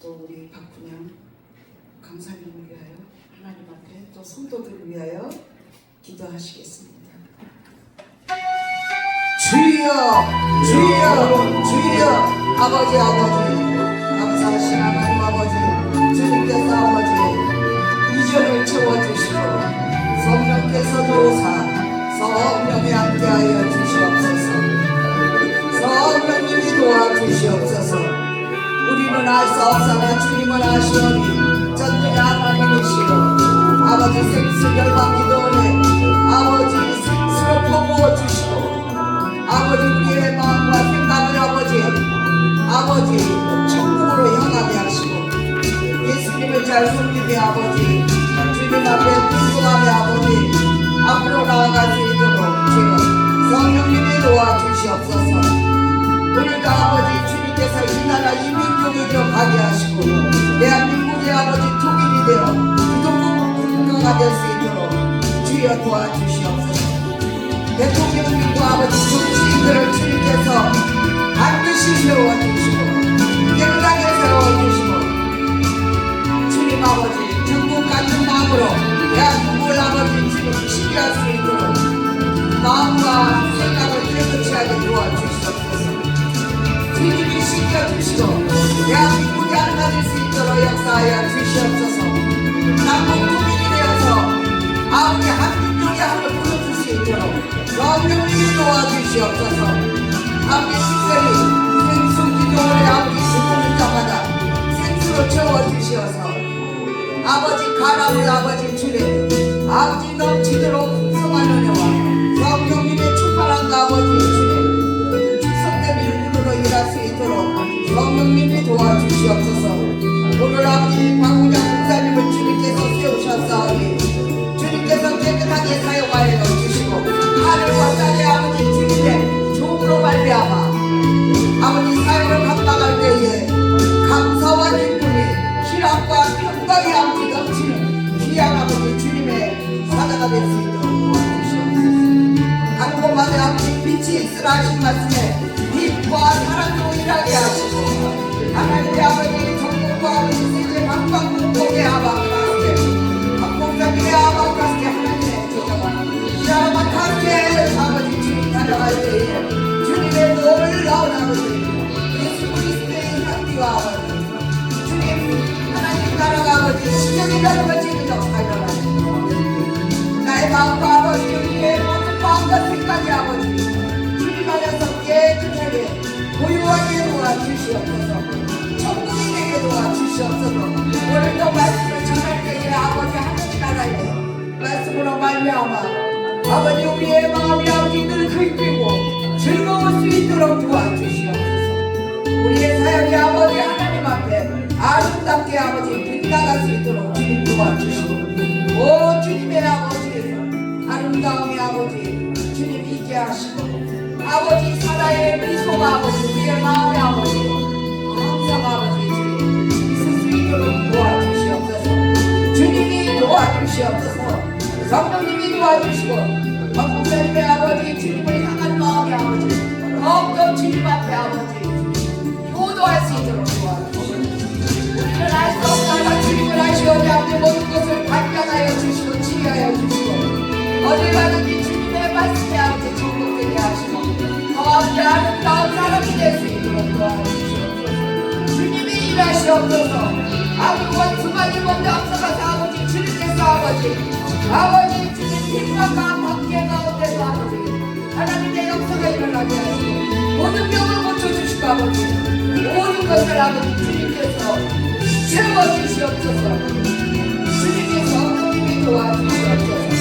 또 우리 박분영 강사님을 위하여 하나님 앞에 또 성도들을 위하여 기도하시겠습니다. 주여 주여 주여 아버지 아버지 감사하신 하나님 아버지 주님께서 아버지 이전을 채워주시고 성령께서도 오사 성령에 함께하여 주시옵소서 성령님이 도와주시옵소서 우리는 알수 없사나 주님은 아시오니 전능의 하나님이시여 아버지 생수 열방 기도원에 아버지 생수를 퍼부어 주시고 아버지 우리의 마음과 생각을 아버지 아버지 천국으로 향하게 하시고 예수님을 잘 섬기게 아버지 주님 앞에 궁금하게 아버지 앞으로 나아갈 수 있도록 주여 성령님이 도와주시옵소서. 오늘도 아버지 주님께서 이 나라 이민족이 되어 가게 하시고 대한민국의 아버지 통일이 되어 기독국 국가가 될수 있도록 주여 도와주시옵소서. 대통령님과 아버지 정치인들을 주님께서 반드시 세워주시고 깨끗하게 세워주시고 주님 아버지 전국 같은 마음으로 대한민국을 아버지 주님 치유할 수 있도록 마음과 생각을 깨끗이 하게 도와주시옵소서 주님이 시켜주시고 대한민국이 하나가 수 있도록 역사하여 주시옵소서. 남북 국민이 되어서 아버지 한민족의 함을 불러줄 수 있도록 성령님이 도와주시옵소서. 아버지 특별히 생수 기도원의 아버지 죽는 자마다 생수로 채워주시어서 아버지 가람을 아버지 주님 아버지 넘치도록 풍성한 은혜와 성령님이 도와주시옵소서. 오늘 아버지 박우장 목사님을 주님께서 세우셨사오니 주님께서 깨끗하게 사용하여 주시고 하늘과 땅의 아버지 주님의 종으로 말미암아 아버지 사역을 감당할 때에 감사와 기쁨이 희락과 평강이 아버지 넘치는 귀한 아버지 주님의 사자가 될 수 있도록 도와주시옵소서 한 곳마다 아버지 빛이 있으라 하신 말씀에 빛과 사랑으로 일하게 하시고 하나님의 아버지 정복과 아버지 세계 방방 공동의 아바카스테 박공장님의 아바카스테 하나님의 조정아 샤바카스테 아버지 주님 때에 주님의 놀라운 아버지. 예수 그리스도의 향기와 아버지. 주님 하나님 나라가 아버지. 걸 지금 역사일어나시고 나의 마음과 아버지 우리의 모든 마음과 생각이 아버지. 주님 안에서 깨끗하게 고요하게 되게 도와 주시옵소서 오늘도 말씀을 전할 때에 아버지 하나님 나라에 말씀으로 말미암아 아버지 우리의 마음이 아버지 늘 기쁘고 즐거울 수 있도록 도와주시옵소서. 우리의 사역이 아버지 하나님 앞에 아름답게 아버지 빛나갈 수 있도록 주님 도와주시고 오 주님의 아버지 아름다움의 아버지 주님 있게 하시고 아버지 사라의 미소가 아버지 우리의 마음의 아버지 도와주시옵소서 성령님이 도와주시고 박국사님의 아버지 주님을 향한 마음의 아버지 더욱더 주님 앞에 아버지 효도할 수 있도록 도와주시옵소서 우리는 알수 없다가 주 아버지 주님 힘과 함께 가운데서 아버지 하나님의 역사가 일어나게 하시고 모든 병을 고쳐주시고 아버지 모든 것을 아버지 주님께서 채워주시옵소서. 주님이 성령님이 도와주시옵소서.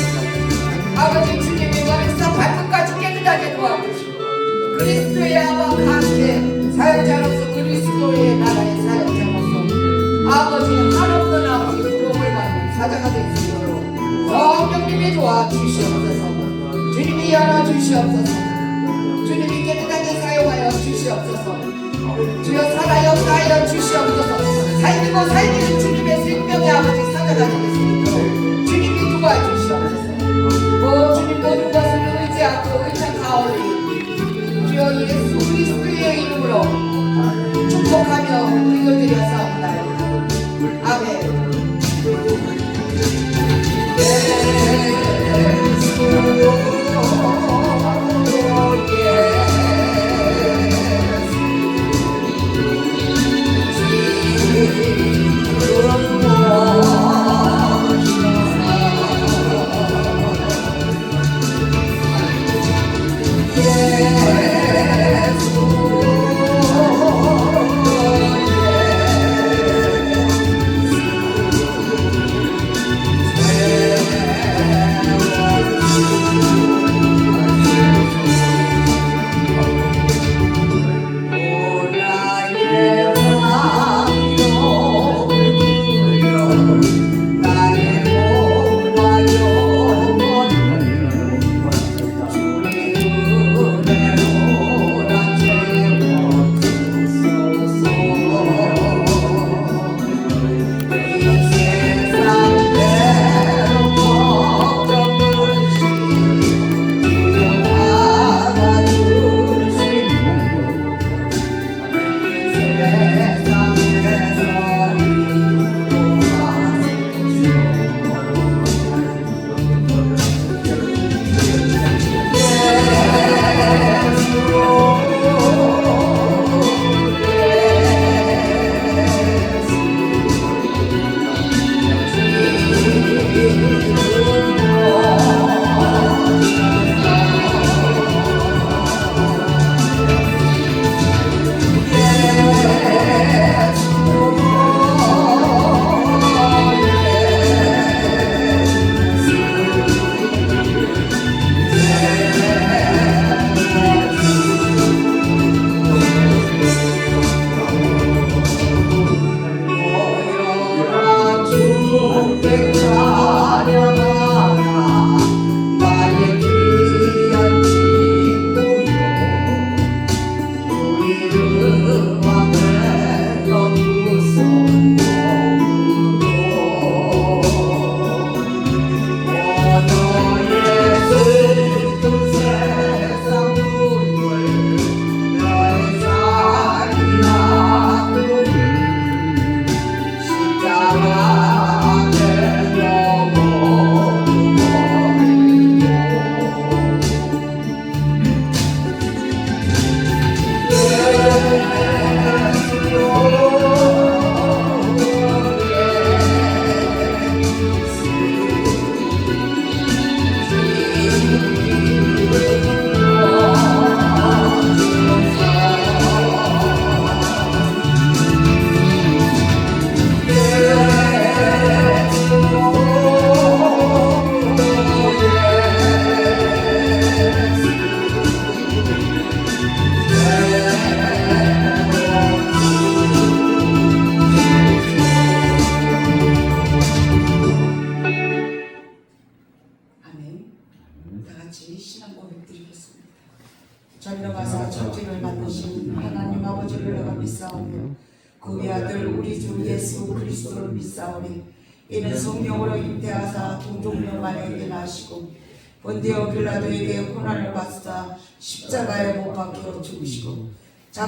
아버지 주님이 머리부터 발끝까지 깨끗하게 도와주시고 그리스도의 아버지 함께 사역자로서 그리스도의 나라의 사역자로서 아버지는 한없는 아버지 부름을 받는 사자가 있도록 성령님이 도와 주시옵소서 주님이 열어 주시옵소서 주님이 깨끗하게 사용하여 주시옵소서 주여 살아 역사하여 주시옵소서 살리고 살리는 주님의 생명의 아버지 있도록 주님이 도와주시옵소서 오 주님 모든 것을 의지하고 의탁하오니 주여 예수 그리스도의 이름으로 축복하며 기도드렸 yeah.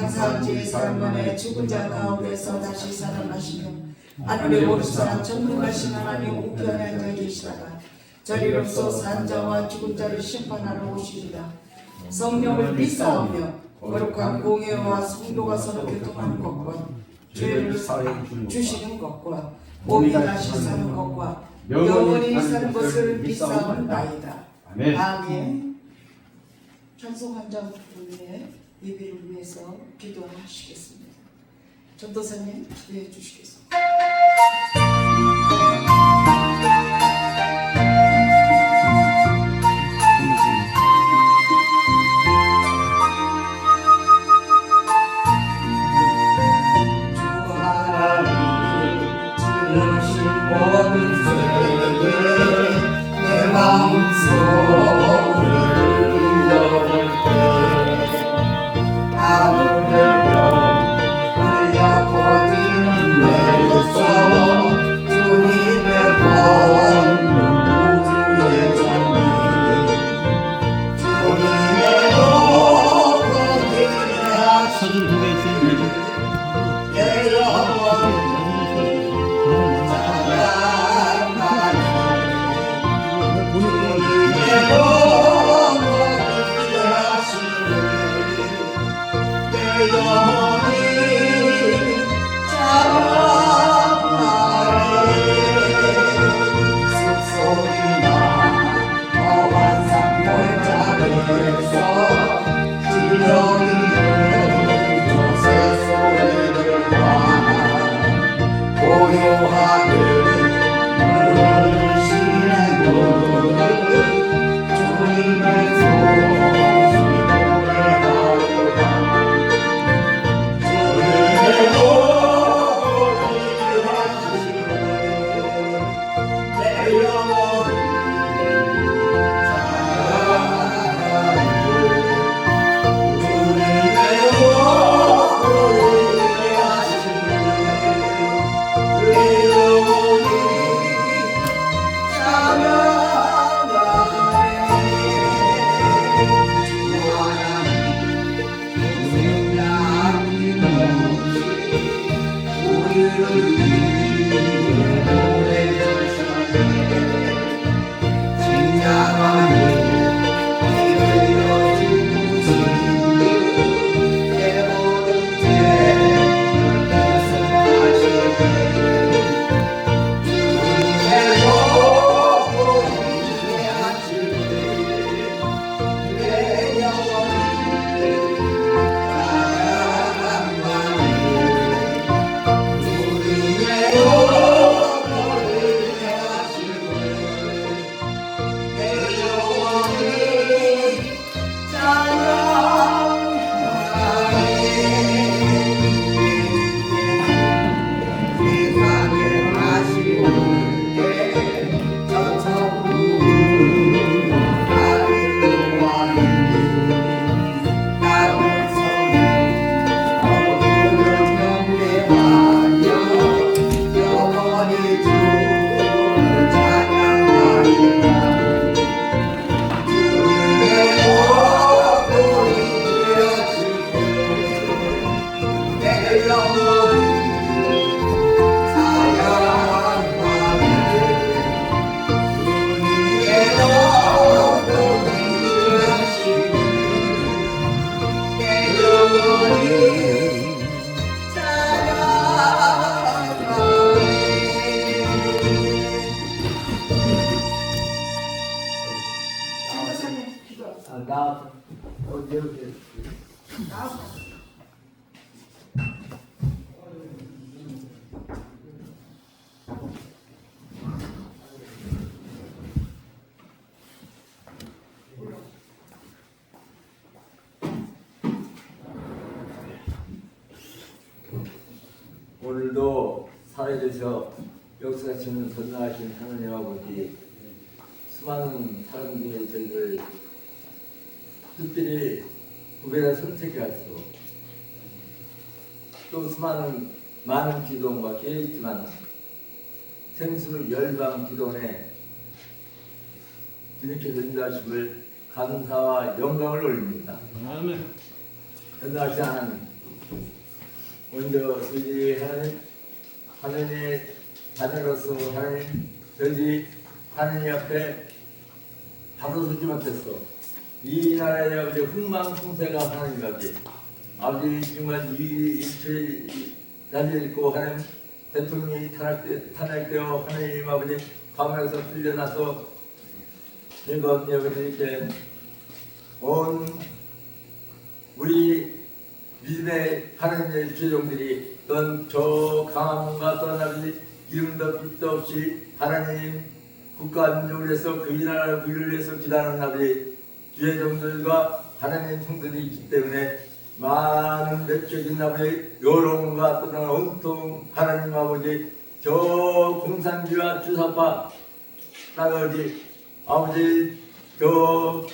사흘 만에 죽은 자 가운데서 다시 살아나시며 하늘에 오르사 전능하신 하나님 우편에 앉아 계시다가 저리로서 산자와 죽은 자를 심판하러 오시리라 성령을 믿사오며 거룩한 공예와 성도가 서로 교통하는 것과 죄를 주시는 것과 몸이 다시 사는 것과 영원히 사는 것을 믿사옵나이다. 아멘. 찬송 한장 부분에 예배를 위해서 기도하시겠습니다. 전도사님 기도해 주시겠습니다 살아계셔 역사하시는 전능하신 하나님 아버지 수많은 사람들이 저희를 특별히 구별해 선택해 하시고 또 수많은 많은 기도원과 계획있지만 생수 열방 기도원에 주님께서 인도하심을 감사와 영광을 올립니다. 아멘. 전하시 하나님 먼저 저희 하나님 하나님의 자녀로서 하나님 저희 하나님 앞에 다도서지 못했어. 이 나라의 아버지 흥망성쇠가 하나님 아버지 아버지 정말 이 일체 달려있고 하나님 대통령이 탄핵되, 탄핵되어 하나님 아버지 감옥에서 풀려나서 즐거운 여러분들께 온 우리 믿음의 하나님의 죄종들이 어떤 저 강함과 떠나지 이름도 빛도 없이 하나님 국가 민족을 위해서 그이 나라 구일을 위해서 기다하는 아버지 죄종들과 하나님의 성들이 있기 때문에 많은 맥적인 아버지 여론과 또는 온통 하나님 아버지 저 공산주의와 주사파 나머지 아버지 저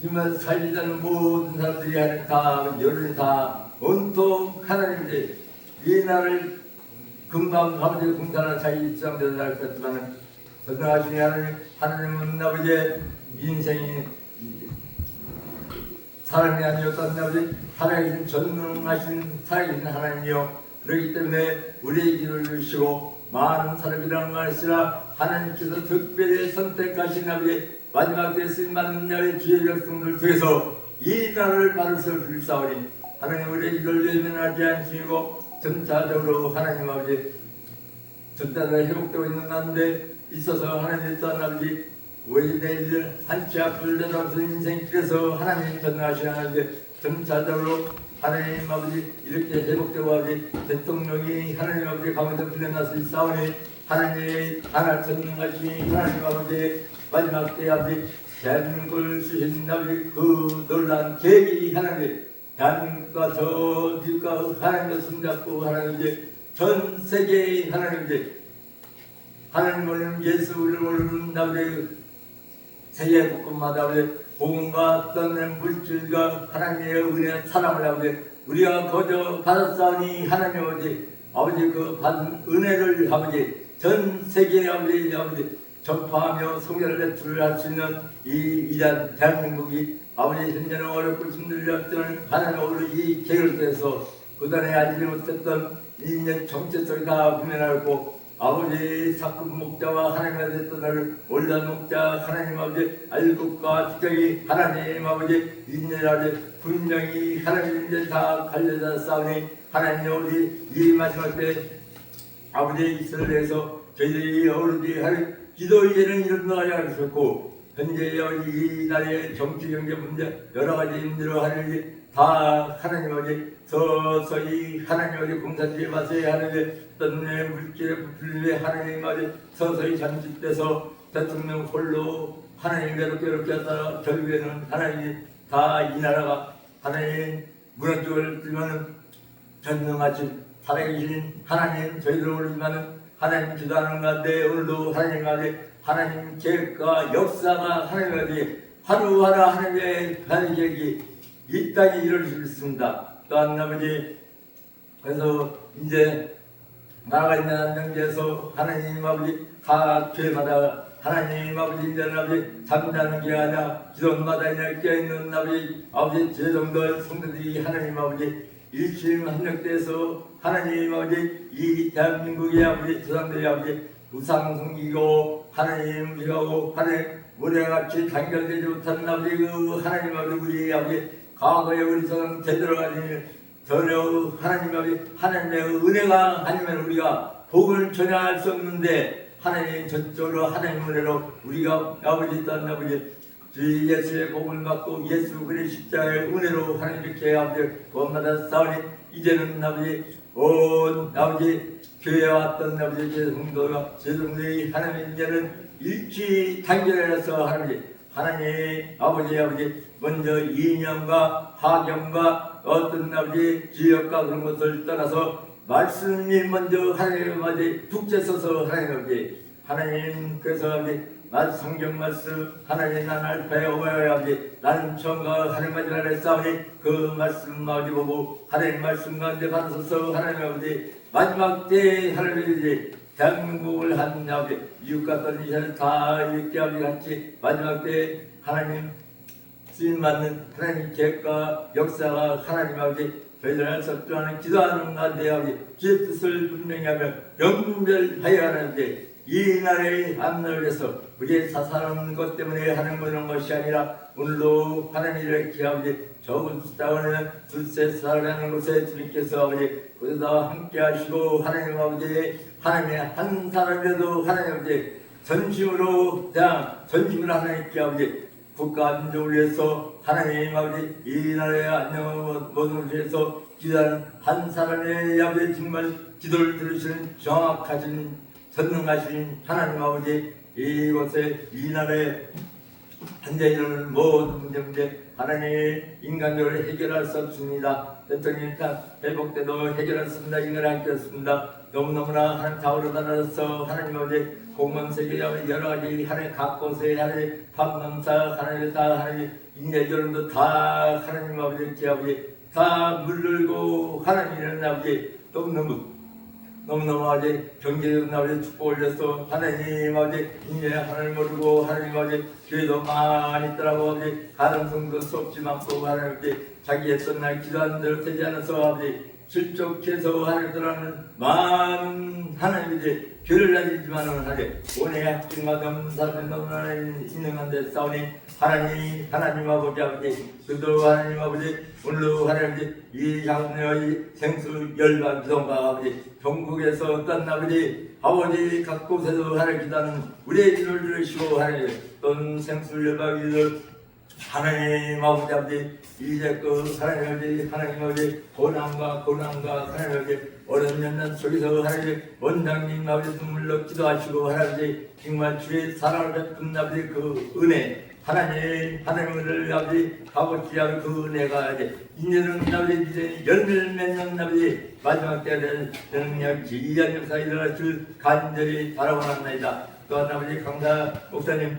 정말 살리자는 모든 사람들이 하는 다 여론이 다 온통 하나님인데 이 나라를 금방 공산을 자기 입장대로 할 것지만은 전능하신 하나님 하나님은 아버지의 인생이 사람이 아니었던 아버지 살아계신 전능하신 살아계신 하나님이요. 그렇기 때문에 우리의 길을 주시고 많은 사람이라는 말씀이라 하나님께서 특별히 선택하신 아버지 마지막 때에 쓰임받는 날의 주의 백성들 중에서 이 나라를 받을 수 불사오니 하나님 우리의 길을 외면하지 않으시고 점차적으로 하나님 아버지 전달을 회복되고 있는 가운데 있어서 하나님 우리 내일 한치 앞을 내다보는 인생길에서 하나님 전하시는 하나님 점차적으로 하나님 아버지 이렇게 회복되고 아버지 대통령이 하나님 아버지 가운데 풀려나서 싸우니 하나님의 하나 전능하신 하나님 아버지 마지막 때 아버지 대한민국을 주신 아버지 그 놀란 계획이 하나님 대한민국과 저 미국과 하나님과 손잡고 하나님 이제 전 세계의 하나님 이제 하나님 모르는 예수를 모르는 나의 세계 곳곳마다 우리 복음과 떠는 물질과 하나님의 은혜 사랑을 아버지 우리가 거저 받았사오니 하나님 아버지 아버지 그 받은 은혜를 아버지 전 세계에 아버지 아버지 전파하며 소개를 내출할 수 있는 이 위대한 대한민국이 아버지 현재는 어렵고 힘들었던 하나님 오늘 이 계획을 통해서 그전에 알지 못했던 인연 정체성이 다 구면하고 아버지 사금 목자와 하나님의 됐던 올란 목자 하나님 아버지 알곡과 주적이 하나님 아버지 인연하지 분명히 하나님 이제 다 갈려져 싸우니 하나님 우리 이 마지막 때 아버지 이스라엘에서 저희들이 어른들이 할 기도 이제는 일어나야 하셨고 현재 이 나라의 정치 경제 문제 여러 가지 문제로 하는 다 하나님 아버지 서서히 하나님 아버지 공산주의 맛에 하나님 어떤 물질의 부풀림에 하나님 아버지 서서히 잠식돼서 대통령 홀로 하나님 대로 괴롭게 하다가 결국에는 하나님이 다 이 나라가 하나님 무너져을 들면은 전능하신 살아계신 하나님 저희들 올리면은 하나님 기도하는 가운데 오늘도 하나님 아버지 하나님 계획과 역사가 하나님 아버지 하루하루 하나님의 계획이 이 땅에 수 있습니다. 또한 아버지 그래서 이제 나라가 있는 안정지에서 하나님 아버지 각 교회마다 하나님 아버지 인자는 아버지 잠자는 게 아니라 기도마다 깨어있는 아버지 아버지 제정들 성도들이 하나님 아버지 일심 합력돼서 하나님 아버지 이 대한민국의 아버지 조상들의 아버지 우상 섬기고 하나님 미가고 하나님 모래같이 단결되지 못한 아버지 그 하나님 아버지 우리 아버지 과거에 우리 제대로 가진 전혀 하나님 아버지 하나님의 은혜가 아니면 우리가 복을 전할 수 없는데 하나님 저쪽으로 하나님 은혜로 우리가 아버지 또한 아버지 주의 예수의 복을 받고 예수 그리스도의 십자가의 은혜로 하나님 이렇게 아버지 구원받아 싸우니 이제는 아버지 온 아버지 교회에 왔던 아버지 제 성도가 제 성도의 하나님 이제는 일치 단결해서 하나님 하나님 아버지 아버지 먼저 이념과 하경과 어떤 아버지 지역과 그런 것을 떠나서 말씀이 먼저 하나님 아버지 북제 서서 하나님 아버지 하나님 그래서 아버지 나 성경 말씀 하나님 난 알파에 오메가야 아버지 나는 처음과 하나님 마지막에 싸우니 그 말씀 아버지 보고 하나님 말씀 가운데 받아서서. 하나님 아버지 마지막 때에 하나님이 대한민국을 한 아버지 이웃과 떠니셔는 다 이렇게 아버지 같이 마지막 때에 하나님 쓰임 받는 하나님 계획과 역사가 하나님 아버지 저희들을 설득하는 기도하는 가운데 아버지 주의 뜻을 분명히 하며 영별하여 하는 아버지 이 나라의 위해서 우리의 사사하는 것 때문에 하는 것이 아니라 오늘도 하나님을 이렇게 아버지 적은 숫자원은 둘째 살아가는 곳에 주님께서 아버지 그러다 함께 하시고 하나님 아버지 하나님의 한 사람이라도 하나님 아버지 전심으로 그냥 전심으로 하나님께 아버지 국가 민족을 위해서 하나님 아버지 이 나라의 안녕을 모든 것을 위해서 기도하는 한 사람의 아버지 정말 기도를 들으시는 정확하신 전능하신 하나님 아버지 이곳에 이 나라에 현재 일어나는 모든 문제 문제 하나님 인간적으로 해결할 수 없습니다. 대통령 일단 회복 때도 해결할 수 없습니다. 인간을 할수없습니다 너무너무나 하나님 좌우로 나눠서 하나님 아버지 공무원 세계 여러 가지 하나님 각 곳에 하나님 판검사 하나님 다 하나님 인재적으로도 다 하나님 아버지 아버지 다 물들고 하나님이라는 아버지 너무너무 너무너무 아버지 경제적인 아버지 축복 올려서 하나님 아버지 인제 하나님 모르고 하나님 아버지 교회도 많이 있더라고. 아버지 가능성도 수없지 많고 하나님 아버지 자기 했던 날 기도하는 대로 되지 않아서 아버지 실족해서 하나님들하는 많은 하나님 이제 교회를 다니지만은 하나님 오늘 없는 사람이 너무나 있는 한데 싸우니 하나님 하나님 아버지 아버지 그도 하나님 아버지 오늘도 하나님 이 장로의 생수 열반 기도가 아버지 전국에서 어떤 아버지 아버지 각 곳에서 하나님 기도하는 우리의 기도를 들으시고 하나님 또 생수 열반 기도를 하나님 아버지 아버지 이제 그 하나님 아버지 하나님 아버지 고난과 고난과 하나님 아버지 어려운 연단 속에서 하나님 원장님 아버지 눈물로 기도하시고 하나님 정말 주의 사랑을 베푼 아버지 그 은혜 하나님 하나님을 아버지 값어치 않은 그 은혜가 이제 이제는 아버지 이제 열매를 맺는 아버지 마지막 때는 능력 기이한 역사 일어날 줄 간절히 바라보았나이다. 또한 아버지 강사 목사님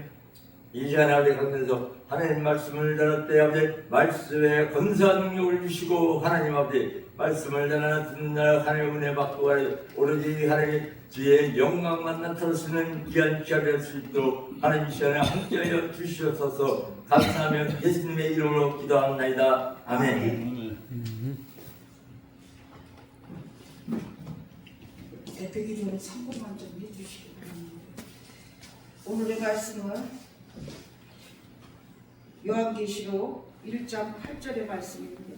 이 시간에 아버지 가면서 하나님 말씀을 들었대 아버지 말씀에 건사한 능력을 주시고 하나님 아버지 말씀을 전하는 듣는 날 하나님 은혜 받고 가려 오로지 하나님 주의 영광만 나타낼 수 있는 귀한 시간이 될수 있도록 하나님 이 시간에 함께하여 주시옵소서. 감사하며 예수님의 이름으로 기도합나이다. 아멘. 대표기 전에 참고만 좀 해주시기 바랍니다. 오늘의 말씀은 요한계시록 1장 8절의 말씀입니다.